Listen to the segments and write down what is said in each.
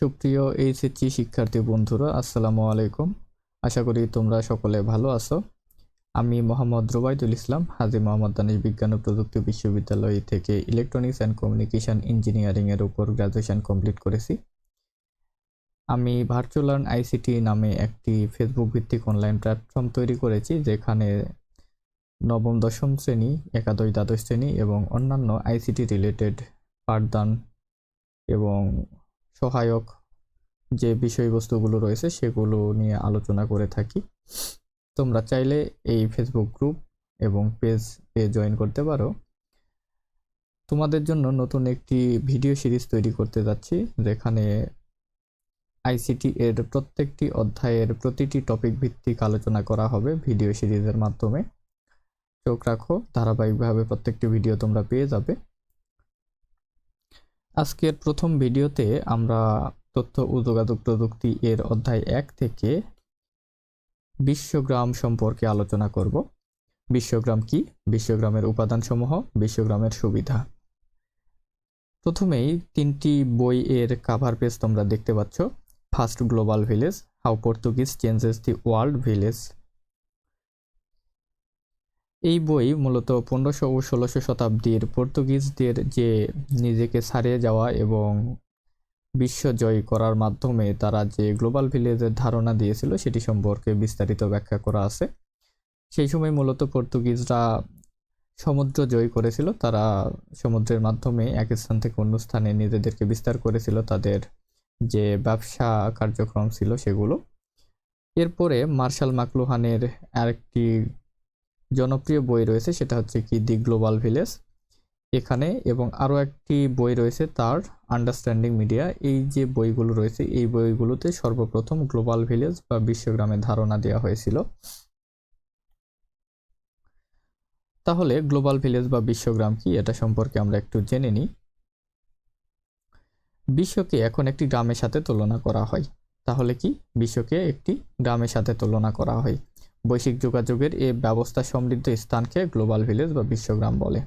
সুপ্রিয় এইচএসসি শিক্ষার্থী বন্ধুরা, আসসালামু আলাইকুম। আশা করি তোমরা সকলে ভালো আছো। আমি মোহাম্মদ রুবাইদুল ইসলাম, হাজি মোহাম্মদ দানিশ বিজ্ঞান ও প্রযুক্তি বিশ্ববিদ্যালয় থেকে ইলেকট্রনিক্স অ্যান্ড কমিউনিকেশান ইঞ্জিনিয়ারিং এর উপর গ্র্যাজুয়েশন কমপ্লিট করেছি। আমি ভার্চুয়াল আইসিটি নামে একটি ফেসবুক ভিত্তিক অনলাইন প্ল্যাটফর্ম তৈরি করেছি, যেখানে নবম, দশম শ্রেণি, একাদশ, দ্বাদশ শ্রেণি এবং অন্যান্য আইসিটি রিলেটেড পাঠদান এবং সহায়ক যে বিষয়বস্তুগুলো রয়েছে সেগুলো নিয়ে আলোচনা করে থাকি। তোমরা চাইলে এই ফেসবুক গ্রুপ এবং পেজ এ জয়েন করতে পারো। তোমাদের জন্য নতুন একটি ভিডিও সিরিজ তৈরি করতে যাচ্ছি, যেখানে আইসিটি এর প্রত্যেকটি অধ্যায়ের প্রতিটি টপিক ভিত্তিক আলোচনা করা হবে ভিডিও সিরিজের মাধ্যমে। চোখ রাখো, ধারাবাহিকভাবে প্রত্যেকটি ভিডিও তোমরা পেয়ে যাবে। আজকের প্রথম ভিডিওতে আমরা তথ্য ও যোগাযোগ প্রযুক্তি এর অধ্যায় এক থেকে বিশ্বগ্রাম সম্পর্কে আলোচনা করব। বিশ্বগ্রাম কি? বিশ্বগ্রামের উপাদানসমূহ, বিশ্বগ্রামের সুবিধা। প্রথমেই তিনটি বই এর কাভার পেজ তোমরা দেখতে পাচ্ছ। First global village how Portuguese changes the world village এই বই মূলত পনেরোশো ও ষোলোশো শতাব্দীর পর্তুগিজদের যে নিজেকে ছাড়িয়ে যাওয়া এবং বিশ্ব জয় করার মাধ্যমে তারা যে গ্লোবাল ভিলেজের ধারণা দিয়েছিল, সেটি সম্পর্কে বিস্তারিত ব্যাখ্যা করা আছে। সেই সময় মূলত পর্তুগিজরা সমুদ্র জয় করেছিল। তারা সমুদ্রের মাধ্যমে এক স্থান থেকে অন্য স্থানে নিজেদেরকে বিস্তার করেছিল। তাদের যে ব্যবসা কার্যক্রম ছিল সেগুলো। এরপরে মার্শাল মাকলুহানের আরেকটি জনপ্রিয় বই রয়েছে, সেটা হচ্ছে কি দি গ্লোবাল ভিলেজ এখানে এবং আরও একটি বই রয়েছে তার আন্ডারস্ট্যান্ডিং মিডিয়া এই যে বইগুলো রয়েছে, এই বইগুলোতে সর্বপ্রথম গ্লোবাল ভিলেজ বা বিশ্বগ্রামের ধারণা দেওয়া হয়েছিল। তাহলে গ্লোবাল ভিলেজ বা বিশ্বগ্রাম কি? এটা সম্পর্কে আমরা একটু জেনে নিই। বিশ্বকে এখন একটি গ্রামের সাথে তুলনা করা হয়। তাহলে কি? বিশ্বকে একটি গ্রামের সাথে তুলনা করা হয়। বৈশ্বিক যোগাযোগের এ ব্যবস্থা সমৃদ্ধ স্থানকে গ্লোবাল ভিলেজ বা বিশ্বগ্রাম বলে।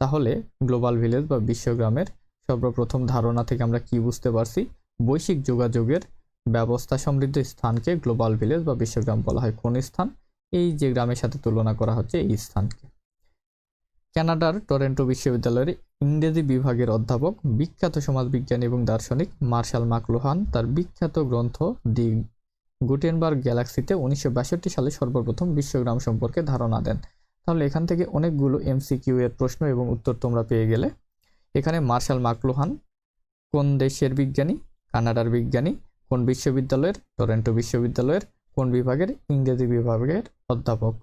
তাহলে গ্লোবাল ভিলেজ বা বিশ্বগ্রামের সর্বপ্রথম ধারণা থেকে আমরা কি বুঝতে পারছি? বৈশ্বিক যোগাযোগের ব্যবস্থা সমৃদ্ধ স্থানকে গ্লোবাল ভিলেজ বা বিশ্বগ্রাম বলা হয়। কোন স্থান? এই যে গ্রামের সাথে তুলনা করা হচ্ছে এই স্থানকে। কানাডার টরেন্টো বিশ্ববিদ্যালয়ের ইংরেজি বিভাগের অধ্যাপক, বিখ্যাত সমাজবিজ্ঞানী এবং দার্শনিক মার্শাল মাকলুহান তার বিখ্যাত গ্রন্থ দি গুটেনবার্গ গ্যালাক্সিতে উনিশশো বাষট্টি সালে সর্বপ্রথম বিশ্বগ্রাম সম্পর্কে ধারণা দেন। তাহলে এখান থেকে অনেকগুলো এমসিকিউ এর প্রশ্ন এবং উত্তর তোমরা পেয়ে গেলে। এখানে মার্শাল মাকলুহান, কোন দেশের বিজ্ঞানী? কানাডার বিজ্ঞানী। কোন বিশ্ববিদ্যালয়ের? টরেন্টো বিশ্ববিদ্যালয়ের। কোন বিভাগের? ইংরেজি বিভাগের অধ্যাপক।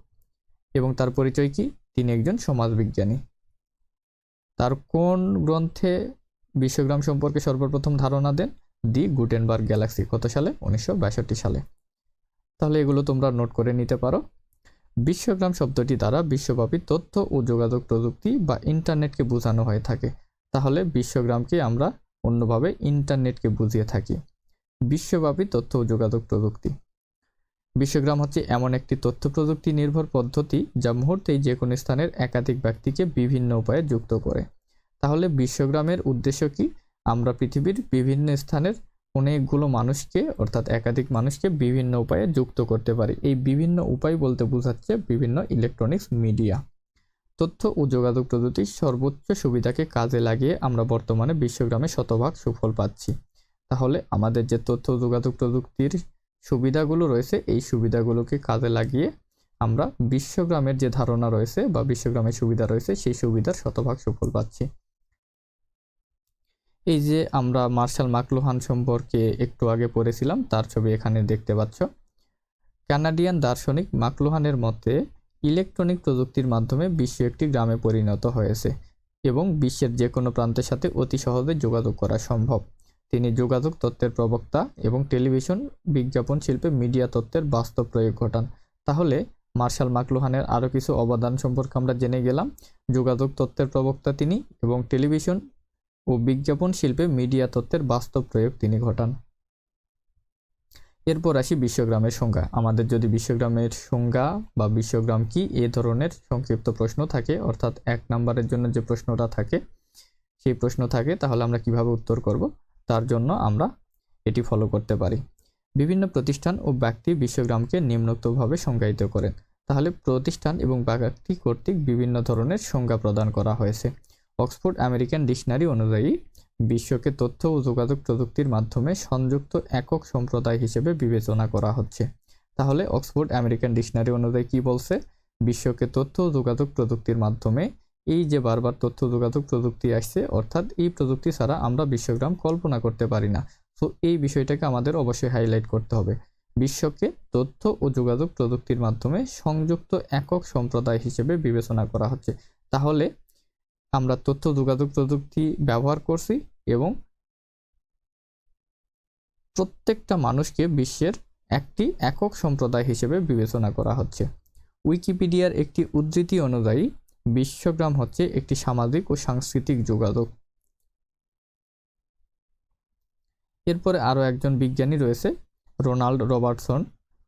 এবং তার পরিচয় কি? তিনি একজন সমাজবিজ্ঞানী তার কোন গ্রন্থে বিশ্বগ্রাম সম্পর্কে সর্বপ্রথম ধারণা দেন? দি গুটেনবার্গ গ্যালাক্সি, কত সালে? উনিশশো সালে। তাহলে এগুলো তোমরা নোট করে নিতে পারো। বিশ্বগ্রাম শব্দটি দ্বারা বিশ্বব্যাপী তথ্য ও যোগাযোগ প্রযুক্তি বা ইন্টারনেটকে বোঝানো হয়ে থাকে। তাহলে বিশ্বগ্রামকে আমরা অন্যভাবে ইন্টারনেটকে বুঝিয়ে থাকি। বিশ্বব্যাপী তথ্য ও যোগাযোগ প্রযুক্তি। বিশ্বগ্রাম হচ্ছে এমন একটি তথ্য প্রযুক্তি নির্ভর পদ্ধতি যা মুহূর্তেই যে কোনো স্থানের একাধিক ব্যক্তিকে বিভিন্ন উপায়ে যুক্ত করে। তাহলে বিশ্বগ্রামের উদ্দেশ্য কি? আমরা পৃথিবীর বিভিন্ন স্থানের অনেকগুলো মানুষকে, অর্থাৎ একাধিক মানুষকে বিভিন্ন উপায়ে যুক্ত করতে পারি। এই বিভিন্ন উপায় বলতে বোঝাচ্ছে বিভিন্ন ইলেকট্রনিক্স মিডিয়া তথ্য ও যোগাযোগ প্রযুক্তির সর্বোচ্চ সুবিধাকে কাজে লাগিয়ে আমরা বর্তমানে বিশ্বগ্রামে শতভাগ সুফল পাচ্ছি। তাহলে আমাদের যে তথ্য যোগাযোগ প্রযুক্তির সুবিধাগুলো রয়েছে, এই সুবিধাগুলোকে কাজে লাগিয়ে আমরা বিশ্বগ্রামের যে ধারণা রয়েছে বা বিশ্বগ্রামের সুবিধা রয়েছে, সেই সুবিধার শতভাগ সুফল পাচ্ছি। এই যে আমরা মার্শাল মাকলুহান সম্পর্কে একটু আগে পড়েছিলাম, তার ছবি এখানে দেখতে পাচ্ছ। কানাডিয়ান দার্শনিক মাকলুহানের মতে, ইলেকট্রনিক প্রযুক্তির মাধ্যমে বিশ্ব একটি গ্রামে পরিণত হয়েছে এবং বিশ্বের যে কোনো প্রান্তের সাথে অতি সহজে যোগাযোগ করা সম্ভব। তিনি যোগাযোগ তত্ত্বের প্রবক্তা এবং টেলিভিশন বিজ্ঞাপন শিল্পে মিডিয়া তত্ত্বের বাস্তব প্রয়োগ ঘটান। তাহলে মার্শাল মাকলুহানের আরও কিছু অবদান সম্পর্কে আমরা জেনে গেলাম। যোগাযোগ তত্ত্বের প্রবক্তা তিনি এবং টেলিভিশন ও বিজ্ঞাপন শিল্পে মিডিয়া তত্ত্বের বাস্তব প্রয়োগ তিনি ঘটান। এরপর আসি বিশ্বগ্রামের সংজ্ঞা। আমাদের যদি বিশ্বগ্রামের সংজ্ঞা বা বিশ্বগ্রাম কি এ ধরনের সংক্ষিপ্ত প্রশ্ন থাকে, অর্থাৎ এক নম্বরের জন্য যে প্রশ্নটা থাকে, সেই প্রশ্ন থাকে, তাহলে আমরা কীভাবে উত্তর করব? তার জন্য আমরা এটি ফলো করতে পারি। বিভিন্ন প্রতিষ্ঠান ও ব্যক্তি বিশ্বগ্রামকে নিম্নোক্তভাবে সংজ্ঞায়িত করেন। তাহলে প্রতিষ্ঠান এবং ব্যক্তি কর্তৃক বিভিন্ন ধরনের সংজ্ঞা প্রদান করা হয়েছে। অক্সফোর্ড আমেরিকান ডিকশনারি অনুযায়ী, বিশ্বকে তথ্য ও যোগাযোগ প্রযুক্তির মাধ্যমে সংযুক্ত একক সম্প্রদায় হিসেবে বিবেচনা করা হচ্ছে। তাহলে অক্সফোর্ড আমেরিকান ডিকশনারি অনুযায়ী কি বলছে? বিশ্বকে তথ্য ও যোগাযোগ প্রযুক্তির মাধ্যমে এই যে বারবার তথ্য যোগাযোগ প্রযুক্তি আসছে, অর্থাৎ এই প্রযুক্তি ছাড়া আমরা বিশ্বগ্রাম কল্পনা করতে পারি না। সো এই বিষয়টাকে আমাদের অবশ্যই হাইলাইট করতে হবে। বিশ্বকে তথ্য ও যোগাযোগ প্রযুক্তির মাধ্যমে সংযুক্ত একক সম্প্রদায় হিসেবে বিবেচনা করা হচ্ছে। তাহলে আমরা তথ্য, যোগাযোগ প্রযুক্তি ব্যবহার করছি এবং প্রত্যেকটা মানুষকে বিশ্বের একটি একক সম্প্রদায় হিসেবে বিবেচনা করা হচ্ছে। উইকিপিডিয়ার একটি উদ্ধৃতি অনুযায়ী, বিশ্বগ্রাম হচ্ছে একটি সামাজিক ও সাংস্কৃতিক যোগাযোগ। এরপরে আরও একজন বিজ্ঞানী রয়েছে, রোনাল্ড রবার্টসন।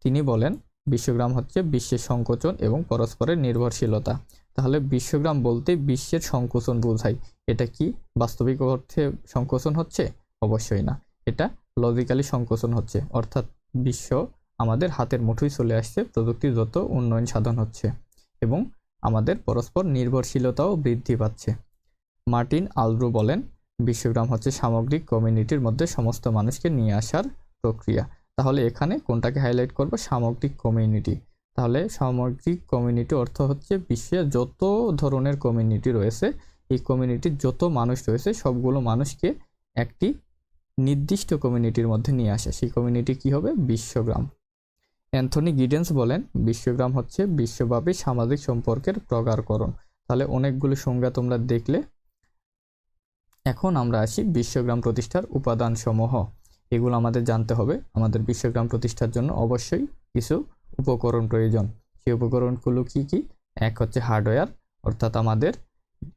তিনি বলেন, বিশ্বগ্রাম হচ্ছে বিশ্বের সংকোচন এবং পরস্পরের নির্ভরশীলতা। তাহলে বিশ্বগ্রাম বলতে বিশ্বের সংকোচন বোঝায়। এটা কি বাস্তবিক অর্থে সংকোচন হচ্ছে? অবশ্যই না। এটা লজিক্যালি সংকোচন হচ্ছে। অর্থাৎ বিশ্ব আমাদের হাতের মুঠোয় চলে আসছে প্রযুক্তির যত উন্নয়ন সাধন হচ্ছে এবং আমাদের পরস্পর নির্ভরশীলতাও বৃদ্ধি পাচ্ছে। মার্টিন আলব্রু বলেন, বিশ্বগ্রাম হচ্ছে সামগ্রিক কমিউনিটির মধ্যে সমস্ত মানুষকে নিয়ে আসার প্রক্রিয়া। তাহলে এখানে কোনটাকে হাইলাইট করব? সামগ্রিক কমিউনিটি তাহলে সামগ্রিক কমিউনিটি অর্থ হচ্ছে বিশ্বে যত ধরনের কমিউনিটি রয়েছে, এই কমিউনিটির যত মানুষ রয়েছে, সবগুলো মানুষকে একটি নির্দিষ্ট কমিউনিটির মধ্যে নিয়ে আসে। সেই কমিউনিটি কি হবে? বিশ্বগ্রাম। অ্যান্থনি গিডেন্স বলেন, বিশ্বগ্রাম হচ্ছে বিশ্বব্যাপী সামাজিক সম্পর্কের প্রগারকরণ তাহলে অনেকগুলো সংজ্ঞা তোমরা দেখলে। এখন আমরা আসি বিশ্বগ্রাম প্রতিষ্ঠার উপাদানসমূহ। এগুলো আমাদের জানতে হবে। আমাদের বিশ্বগ্রাম প্রতিষ্ঠার জন্য অবশ্যই কিছু উপকরণ প্রয়োজন। সেই উপকরণগুলো কি কি? এক হচ্ছে হার্ডওয়্যার, অর্থাৎ আমাদের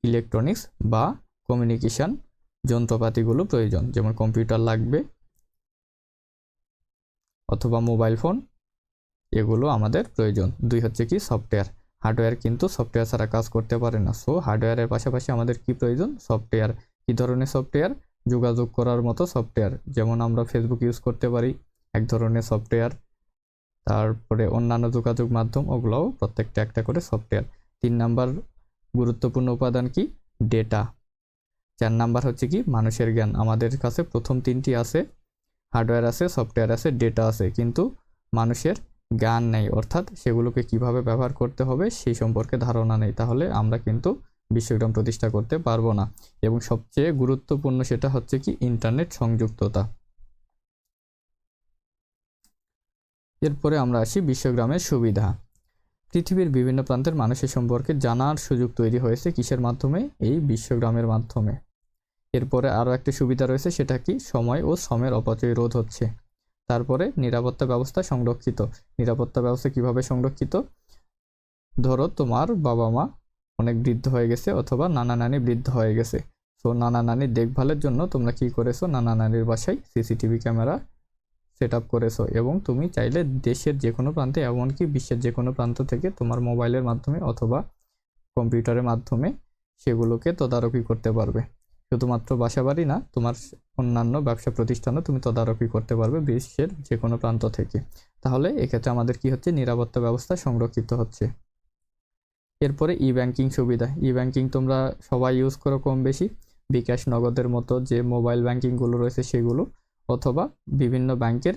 ইলেকট্রনিক্স বা কমিউনিকেশন যন্ত্রপাতিগুলো প্রয়োজন। যেমন কম্পিউটার লাগবে অথবা মোবাইল ফোন এগুলো আমাদের প্রয়োজন। দুই হচ্ছে কি সফটওয়্যার হার্ডওয়্যার কিন্তু সফটওয়্যার ছাড়া কাজ করতে পারে না। সো হার্ডওয়্যারের পাশাপাশি আমাদের কি প্রয়োজন? সফটওয়্যার কী ধরনের সফটওয়্যার যোগাযোগ করার মতো সফটওয়্যার যেমন আমরা ফেসবুক ইউজ করতে পারি। এক ধরনের সফটওয়্যার তারপরে অন্যান্য যোগাযোগ মাধ্যম ওগুলোও প্রত্যেকটা একটা করে সফটওয়্যার তিন নাম্বার গুরুত্বপূর্ণ উপাদান কি? ডেটা চার নাম্বার হচ্ছে কি? মানুষের জ্ঞান। আমাদের কাছে প্রথম তিনটি আছে হার্ডওয়্যার আছে সফটওয়্যার আছে ডেটা আছে। কিন্তু মানুষের জ্ঞান নেই। অর্থাৎ সেগুলোকে কীভাবে ব্যবহার করতে হবে সেই সম্পর্কে ধারণা নেই। তাহলে আমরা কিন্তু বিশ্বগ্রাম প্রতিষ্ঠা করতে পারব না। এবং সবচেয়ে গুরুত্বপূর্ণ সেটা হচ্ছে কি? ইন্টারনেট সংযুক্ততা। এরপরে আমরা আসি বিশ্বগ্রামের সুবিধা। পৃথিবীর বিভিন্ন প্রান্তের মানুষের সম্পর্কে জানার সুযোগ তৈরি হয়েছে কিসের মাধ্যমে? এই বিশ্বগ্রামের মাধ্যমে। এরপরে আরও একটি সুবিধা রয়েছে, সেটা কি? সময় ও শ্রমের অপচয় রোধ হচ্ছে। তারপরে নিরাপত্তা ব্যবস্থা সংরক্ষিত। নিরাপত্তা ব্যবস্থা কীভাবে সংরক্ষিত? ধরো তোমার বাবা মা অনেক বৃদ্ধ হয়ে গেছে অথবা নানা নানি বৃদ্ধ হয়ে গেছে। তো নানা নানির দেখভালের জন্য তোমরা কি করেছ? নানা নানির বাসায় সিসিটিভি ক্যামেরা সেট আপ করেছ এবং তুমি চাইলে দেশের যে কোনো প্রান্তে, এমনকি বিশ্বের যে কোনো প্রান্ত থেকে তোমার মোবাইলের মাধ্যমে অথবা কম্পিউটারের মাধ্যমে সেগুলোকে তদারকি করতে পারবে। শুধুমাত্র বাসা বাড়ি না, তোমার অন্যান্য ব্যবসা প্রতিষ্ঠানও তুমি তদারকি করতে পারবে বিশ্বের যে কোনো প্রান্ত থেকে। তাহলে এক্ষেত্রে আমাদের কি হচ্ছে? নিরাপত্তা ব্যবস্থা সংরক্ষিত হচ্ছে। এরপরে ই ব্যাংকিং সুবিধা। ই ব্যাংকিং তোমরা সবাই ইউজ করো কম বেশি। বিকাশ নগদের মতো যে মোবাইল ব্যাংকিংগুলো রয়েছে সেগুলো অথবা বিভিন্ন ব্যাংকের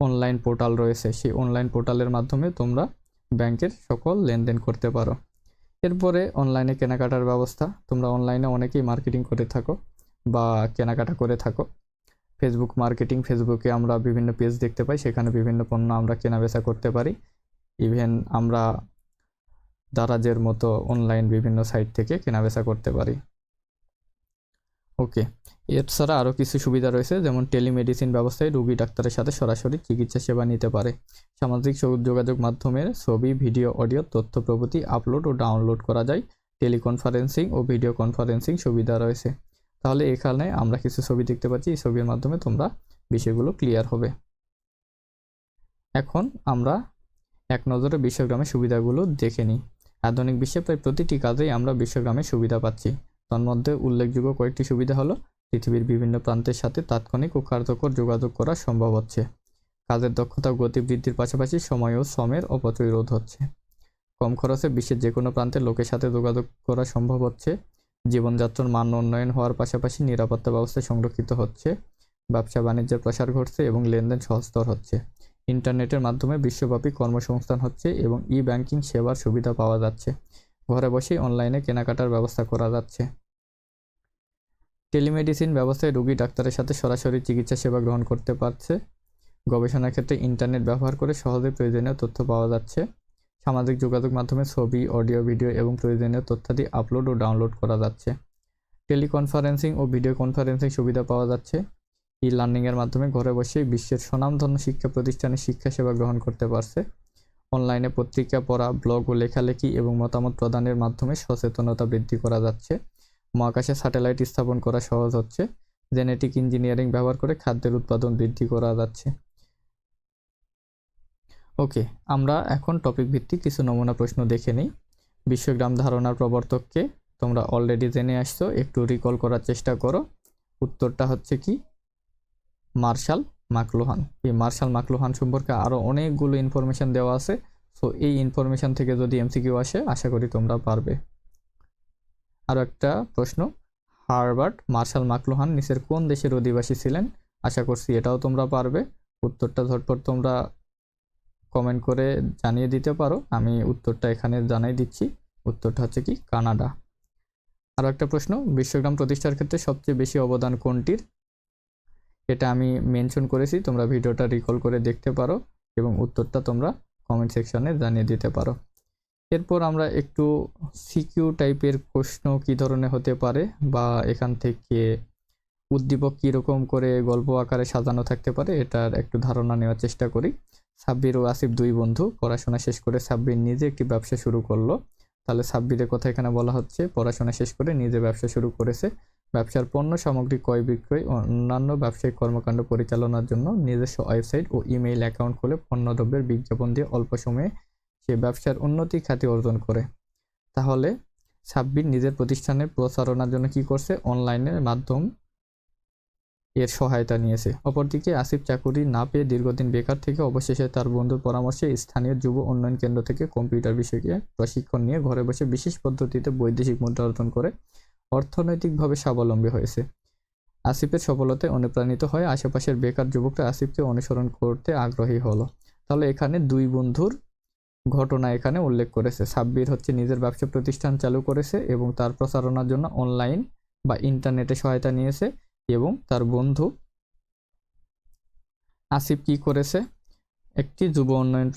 অনলাইন পোর্টাল রয়েছে। সেই অনলাইন পোর্টালের মাধ্যমে তোমরা ব্যাংকের সকল লেনদেন করতে পারো। এরপরে অনলাইনে কেনাকাটার ব্যবস্থা। তোমরা অনলাইনে অনেকেই মার্কেটিং করে থাকো বা কেনাকাটা করে থাকো। ফেসবুক মার্কেটিং ফেসবুকে আমরা বিভিন্ন পেজ দেখতে পাই। সেখানে বিভিন্ন পণ্য আমরা কেনাবেচা করতে পারি। ইভেন আমরা দারাজের মতো অনলাইন বিভিন্ন সাইট থেকে কেনাবেচা করতে পারি। ওকে, এছাড়া আরও কিছু সুবিধা রয়েছে, যেমন টেলিমেডিসিন ব্যবস্থায় রোগী ডাক্তারের সাথে সরাসরি চিকিৎসা সেবা নিতে পারে। সামাজিক যোগাযোগ মাধ্যমে ছবি, ভিডিও, অডিও, তথ্য প্রভৃতি আপলোড ও ডাউনলোড করা যায়। টেলিকনফারেন্সিং ও ভিডিও কনফারেন্সিং সুবিধা রয়েছে। তাহলে এখানে আমরা কিছু ছবি দেখতে পাচ্ছি। এই ছবির মাধ্যমে তোমরা বিষয়গুলো ক্লিয়ার হবে। এখন আমরা এক নজরে বিশ্বগ্রামের সুবিধাগুলো দেখে নিই। আধুনিক বিশ্বে প্রায় প্রতিটি কাজেই আমরা বিশ্বগ্রামের সুবিধা পাচ্ছি। তন্মধ্যে উল্লেখযোগ্য কয়েকটি সুবিধা হলো, পৃথিবীর বিভিন্ন প্রান্তের সাথে তাৎক্ষণিক ও কার্যকর যোগাযোগ করা সম্ভব হচ্ছে। কাজের দক্ষতা গতি বৃদ্ধির পাশাপাশি সময় ও শ্রমের অপচয় রোধ হচ্ছে। কম খরচে বিশ্বের যে কোনো প্রান্তের লোকের সাথে যোগাযোগ করা সম্ভব হচ্ছে। জীবনযাত্রার মান উন্নয়ন হওয়ার পাশাপাশি নিরাপত্তা ব্যবস্থা সংরক্ষিত হচ্ছে। ব্যবসা বাণিজ্যের প্রসার ঘটছে এবং লেনদেন সহজতর হচ্ছে। ইন্টারনেটের মাধ্যমে বিশ্বব্যাপী কর্মসংস্থান হচ্ছে এবং ই ব্যাংকিং সেবার সুবিধা পাওয়া যাচ্ছে। ঘরে বসেই অনলাইনে কেনাকাটার ব্যবস্থা করা যাচ্ছে। টেলিমেডিসিন ব্যবস্থায় রোগী ডাক্তারের সাথে সরাসরি চিকিৎসা সেবা গ্রহণ করতে পারছে। গবেষণার ক্ষেত্রে ইন্টারনেট ব্যবহার করে সহজে প্রয়োজনীয় তথ্য পাওয়া যাচ্ছে। সামাজিক যোগাযোগ মাধ্যমে ছবি অডিও ভিডিও এবং প্রয়োজনীয় তথ্যাদি আপলোড ও ডাউনলোড করা যাচ্ছে। টেলিকনফারেন্সিং ও ভিডিও কনফারেন্সিং সুবিধা পাওয়া যাচ্ছে। ই লার্নিংয়ের মাধ্যমে ঘরে বসেই বিশ্বের স্বনামধন্য শিক্ষা প্রতিষ্ঠানে শিক্ষা সেবা গ্রহণ করতে পারছে। অনলাইনে পত্রিকা পড়া, ব্লগ ও লেখালেখি এবং মতামত প্রদানের মাধ্যমে সচেতনতা বৃদ্ধি করা যাচ্ছে। মহাকাশে স্যাটেলাইট স্থাপন করা সহজ হচ্ছে। জেনেটিক ইঞ্জিনিয়ারিং ব্যবহার করে খাদ্যের উৎপাদন বৃদ্ধি করা যাচ্ছে। ওকে, আমরা এখন টপিক ভিত্তিক কিছু নমুনা প্রশ্ন দেখে নিই। বিশ্বগ্রাম ধারণার প্রবর্তককে তোমরা অলরেডি জেনে আসছো, একটু রিকল করার চেষ্টা করো। উত্তরটা হচ্ছে কি? Marshall McLuhan. এই মার্শাল মাকলুহান সম্পর্কে আরও অনেকগুলো ইনফরমেশন দেওয়া আছে। সো এই ইনফরমেশন থেকে যদি এমসিকিউ আসে, আশা করি তোমরা পারবে। আরও একটা প্রশ্ন হার্বার্ট মার্শাল মাকলুহান নিচের কোন দেশের অধিবাসী ছিলেন? আশা করছি এটাও তোমরা পারবে। উত্তরটা ঝটপট তোমরা কমেন্ট করে জানিয়ে দিতে পারো। আমি উত্তরটা এখানে জানাই দিচ্ছি। উত্তরটা হচ্ছে কি, কানাডা। আরও একটা প্রশ্ন, বিশ্বগ্রাম প্রতিষ্ঠার ক্ষেত্রে সবচেয়ে বেশি অবদান কোনটির? এটা আমি মেনশন করেছি, তোমরা ভিডিওটা রিকল করে দেখতে পারো এবং উত্তরটা তোমরা কমেন্ট সেকশনে জানিয়ে দিতে পারো। এরপর আমরা একটু সিকিউ টাইপের প্রশ্ন কী ধরনের হতে পারে বা এখান থেকে উদ্দীপক কীরকম করে গল্প আকারে সাজানো থাকতে পারে এটার একটু ধারণা নেওয়ার চেষ্টা করি। সাব্বির ও আসিফ দুই বন্ধু, পড়াশোনা শেষ করে সাব্বির নিজে একটি ব্যবসা শুরু করল। তাহলে সাব্বিরের কথা এখানে বলা হচ্ছে, পড়াশোনা শেষ করে নিজে ব্যবসা শুরু করেছে। ব্যবসার পণ্য, সামগ্রী ক্রয় বিক্রয় ও অন্যান্য ব্যবসায়িক কর্মকাণ্ড পরিচালনার জন্য নিজস্ব ওয়েবসাইট ও ইমেইল অ্যাকাউন্ট খুলে পণ্যদ্রব্যের বিজ্ঞাপন দিয়ে অল্প সময়ে সে ব্যবসার উন্নতি খ্যাতি অর্জন করে। তাহলে সাব্বির নিজের প্রতিষ্ঠানের প্রচারণার জন্য কি করছে? অনলাইনের মাধ্যম এর সহায়তা নিয়েছে। অপরদিকে আসিফ চাকুরি না পেয়ে দীর্ঘদিন বেকার থেকে অবশেষে তার বন্ধুর পরামর্শে স্থানীয় যুব উন্নয়ন কেন্দ্র থেকে কম্পিউটার বিষয়কে প্রশিক্ষণ নিয়ে ঘরে বসে বিশেষ পদ্ধতিতে বৈদেশিক মুদ্রা অর্জন করে অর্থনৈতিকভাবে স্বাবলম্বী হয়েছে। আসিফের সফলতায় অনুপ্রাণিত হয়ে আশেপাশের বেকার যুবকরা আসিফকে অনুসরণ করতে আগ্রহী হলো। তাহলে এখানে দুই বন্ধুর ঘটনা এখানে উল্লেখ করেছে। সাব্বির হচ্ছে নিজের ব্যবসা প্রতিষ্ঠান চালু করেছে এবং তার প্রচারণার জন্য অনলাইন বা ইন্টারনেটে সহায়তা নিয়েছে এবং তার বন্ধু আসিফ কি করেছে? একটি যুব উন্নয়ন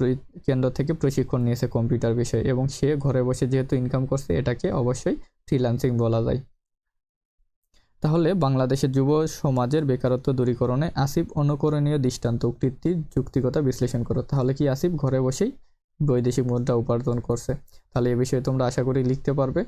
কেন্দ্র থেকে প্রশিক্ষণ নিয়েছে কম্পিউটার বিষয়ে এবং সে ঘরে বসে যেহেতু ইনকাম করছে, এটাকে অবশ্যই ফ্রিল্যান্সিং বলা যায়। তাহলে বাংলাদেশের যুব সমাজের বেকারত্ব দূরীকরণে আসিফ অনুকরণীয় দৃষ্টান্ত উক্তির যুক্তিকতা বিশ্লেষণ করো। তাহলে কি আসিফ ঘরে বসেই বৈদেশিক মুদ্রা উপার্জন করছে? তাহলে এ বিষয়ে তোমরা আশা করি লিখতে পারবে।